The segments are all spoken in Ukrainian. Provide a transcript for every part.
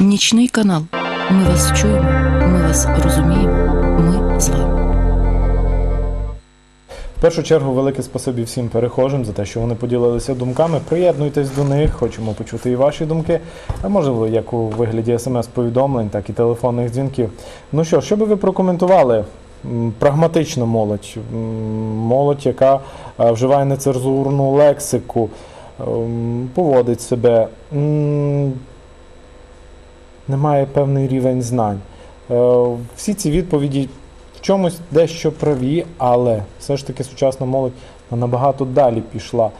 Нічний канал. Ми вас чуємо, ми вас розуміємо. Ми з вами. В першу чергу велике спасибі всім перехожим за те, що вони поділилися думками. Приєднуйтесь до них, хочемо почути і ваші думки. А можливо, як у вигляді смс-повідомлень, так і телефонних дзвінків. Ну що, що би ви прокоментували? М, Прагматична молодь, молодь, яка е, вживає нецензурну лексику, поводить себе, м, не має певний рівень знань. Е, Всі ці відповіді в чомусь дещо праві, але все ж таки сучасна молодь набагато далі пішла е,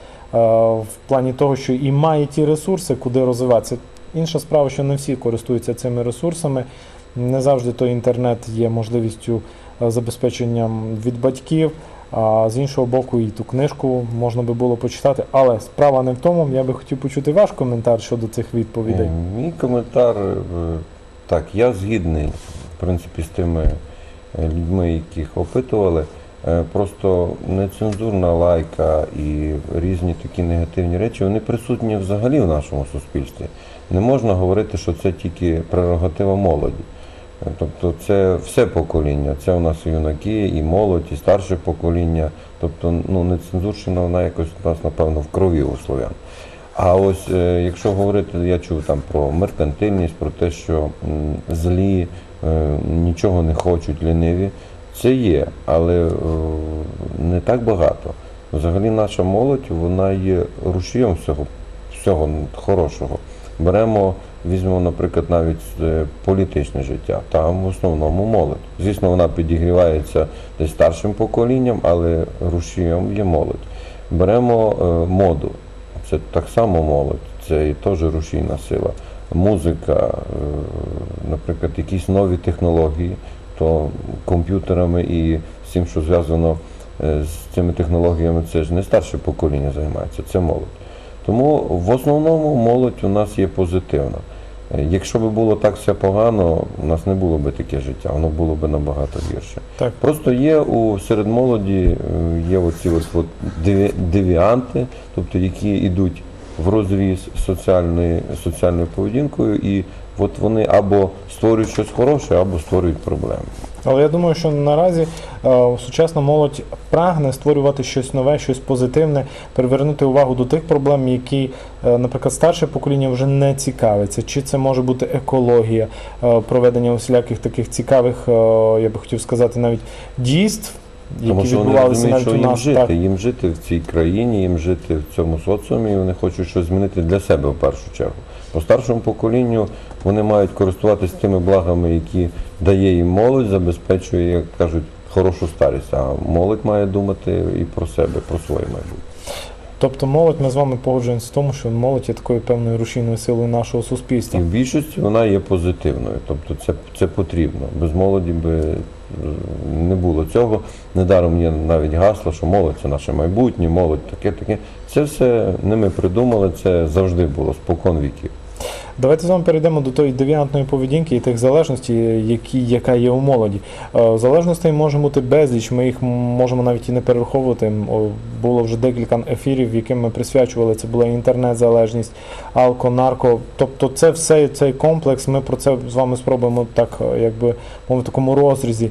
в плані того, що і має ті ресурси, куди розвиватися. Інша справа, що не всі користуються цими ресурсами. Не завжди той інтернет є можливістю е, забезпеченням від батьків. А з іншого боку, і ту книжку можна би було почитати. Але справа не в тому. Я би хотів почути ваш коментар щодо цих відповідей. Е, Мій коментар е, так, я згідний в принципі з тими е, людьми, яких опитували. Просто нецензурна лайка і різні такі негативні речі, вони присутні взагалі в нашому суспільстві. Не можна говорити, що це тільки прерогатива молоді. Тобто це все покоління. Це у нас і юнаки, і молодь, і старше покоління. Тобто, ну, нецензурщина, вона якось у нас, напевно, в крові у слов'ян. А ось е, якщо говорити, я чув там про меркантильність, про те, що злі е, нічого не хочуть, ліниві, це є, але е, не так багато. Взагалі наша молодь, вона є рушієм всього, всього хорошого. Беремо, візьмемо, наприклад, навіть е, політичне життя. Там в основному молодь. Звісно, вона підігрівається десь старшим поколінням, але рушієм є молодь. Беремо е, моду. Це так само молодь, це і теж рушійна сила. Музика, е, наприклад, якісь нові технології, то комп'ютерами і всім, що зв'язано з цими технологіями, це ж не старше покоління займається, це молодь. Тому в основному молодь у нас є позитивна. Якщо б було так все погано, у нас не було б таке життя, воно було б набагато гірше. Так. Просто є у серед молоді е, є оці ось от девіанти, тобто які йдуть в розріз соціальної, соціальною поведінкою, і от вони або створюють щось хороше, або створюють проблеми. Але я думаю, що наразі е, сучасна молодь прагне створювати щось нове, щось позитивне, привернути увагу до тих проблем, які, е, наприклад, старше покоління вже не цікавиться. Чи це може бути екологія, е, проведення усіляких таких цікавих, я би хотів сказати, навіть дійств, Тому що вони розуміють, що їм нас. жити, Так. їм жити в цій країні, їм жити в цьому соціумі, і вони хочуть щось змінити для себе в першу чергу. По старшому поколінню вони мають користуватися тими благами, які дає їм молодь, забезпечує, як кажуть, хорошу старість. А молодь має думати і про себе, про своє майбутнє. Тобто молодь, ми з вами погоджуємося в тому, що молодь є такою певною рушійною силою нашого суспільства. І в більшості вона є позитивною, тобто це, це потрібно. Без молоді би е, не було цього. Недаром є навіть гасло, що молодь це наше майбутнє, молодь таке, таке. Це все не ми придумали, це завжди було спокон віків. Давайте з вами перейдемо до тої девіантної поведінки і тих залежностей, які, яка є у молоді. Е, Залежностей може бути безліч, ми їх можемо навіть і не перераховувати. Було вже декілька ефірів, яким ми присвячували. Це була інтернет-залежність, алко, нарко. Тобто це все цей комплекс. Ми про це з вами спробуємо так, е, якби мовити, в такому розрізі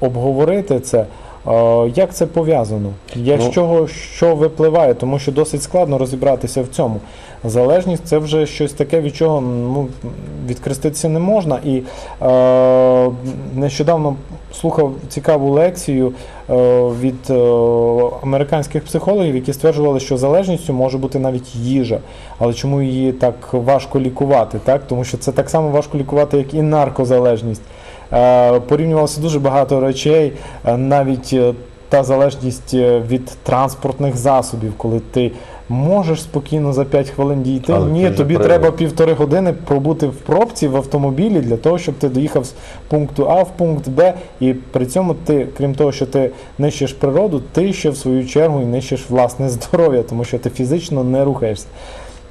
обговорити це. Як це пов'язано? Я Ну- з чого що випливає? Тому що досить складно розібратися в цьому. Залежність це вже щось таке, від чого ну, відкреститися не можна. І е, нещодавно слухав цікаву лекцію е, від е, американських психологів, які стверджували, що залежністю може бути навіть їжа. Але чому її так важко лікувати? Так? Тому що це так само важко лікувати, як і наркозалежність. Е, порівнювалося дуже багато речей, е, навіть е, та залежність від транспортних засобів, коли ти можеш спокійно за 5 хвилин дійти. Але Ні, тобі привид. треба півтори години пробути в пробці в автомобілі для того, щоб ти доїхав з пункту А в пункт Б. І при цьому ти, крім того, що ти нищиш природу, ти ще в свою чергу і нищиш власне здоров'я, тому що ти фізично не рухаєшся.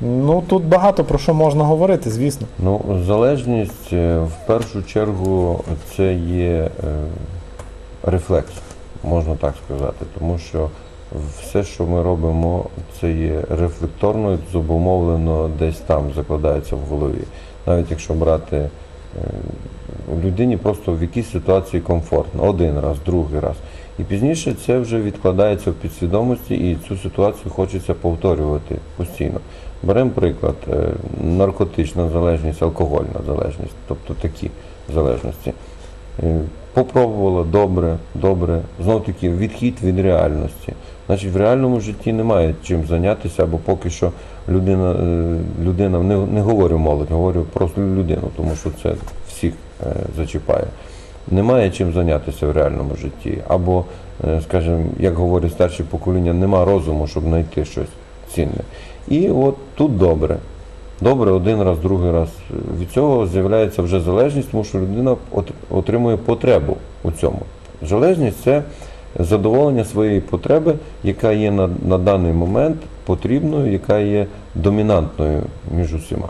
Ну тут багато про що можна говорити, звісно. Ну, залежність е, в першу чергу це є е, рефлекс, можна так сказати, тому що все, що ми робимо, це є рефлекторно, зобумовлено десь там закладається в голові. навіть якщо брати е, людині просто в якійсь ситуації комфортно, один раз, другий раз. І пізніше це вже відкладається в підсвідомості, і цю ситуацію хочеться повторювати постійно. Беремо приклад, е, наркотична залежність, алкогольна залежність, тобто такі залежності. Е, Попробувала добре, добре, знов таки відхід від реальності. Значить, в реальному житті немає чим зайнятися, або поки що людина, е, людина не, не говорю молодь, говорю просто людину, тому що це всіх зачіпає. Немає чим зайнятися в реальному житті. Або, скажімо, як говорять старші покоління, нема розуму, щоб знайти щось цінне. І от тут добре. Добре, один раз, другий раз. Від цього з'являється вже залежність, тому що людина отримує потребу у цьому. Залежність це задоволення своєї потреби, яка є на, на даний момент потрібною, яка є домінантною між усіма.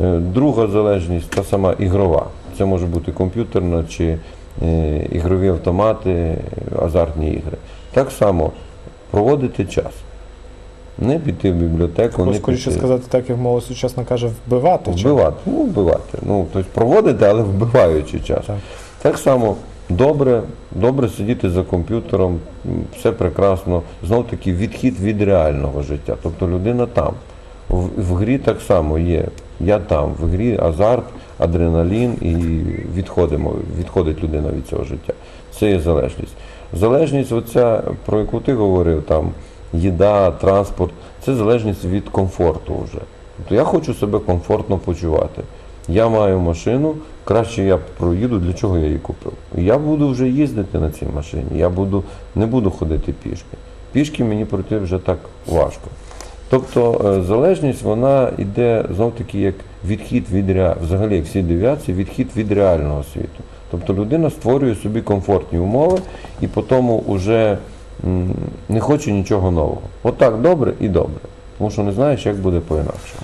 Е, Друга залежність та сама ігрова. Це може бути комп'ютерна чи е, ігрові автомати, азартні ігри. Так само проводити час. Не піти в бібліотеку, Або, не скоріше піти. сказати, так як молодь сучасно каже, вбивати. чи- Вбивати. Ну, вбивати. Ну, тобто проводити, але вбиваючи час. Так. Так само добре, добре сидіти за комп'ютером, все прекрасно. Знов таки відхід від реального життя. Тобто людина там. В, в грі так само є. Я там. В грі азарт, адреналін і відходимо, відходить людина від цього життя. Це є залежність. Залежність, оця, про яку ти говорив, там їда, транспорт, це залежність від комфорту вже. Тобто я хочу себе комфортно почувати. Я маю машину, краще я проїду, для чого я її купив. Я буду вже їздити на цій машині, я буду, не буду ходити пішки. Пішки мені пройти вже так важко. Тобто е, залежність вона йде знов таки як відхід від ре... взагалі як всі девіації, відхід від реального світу. Тобто людина створює собі комфортні умови і по тому вже не хочу нічого нового. Отак добре і добре. Тому що не знаєш, як буде по-інакшому.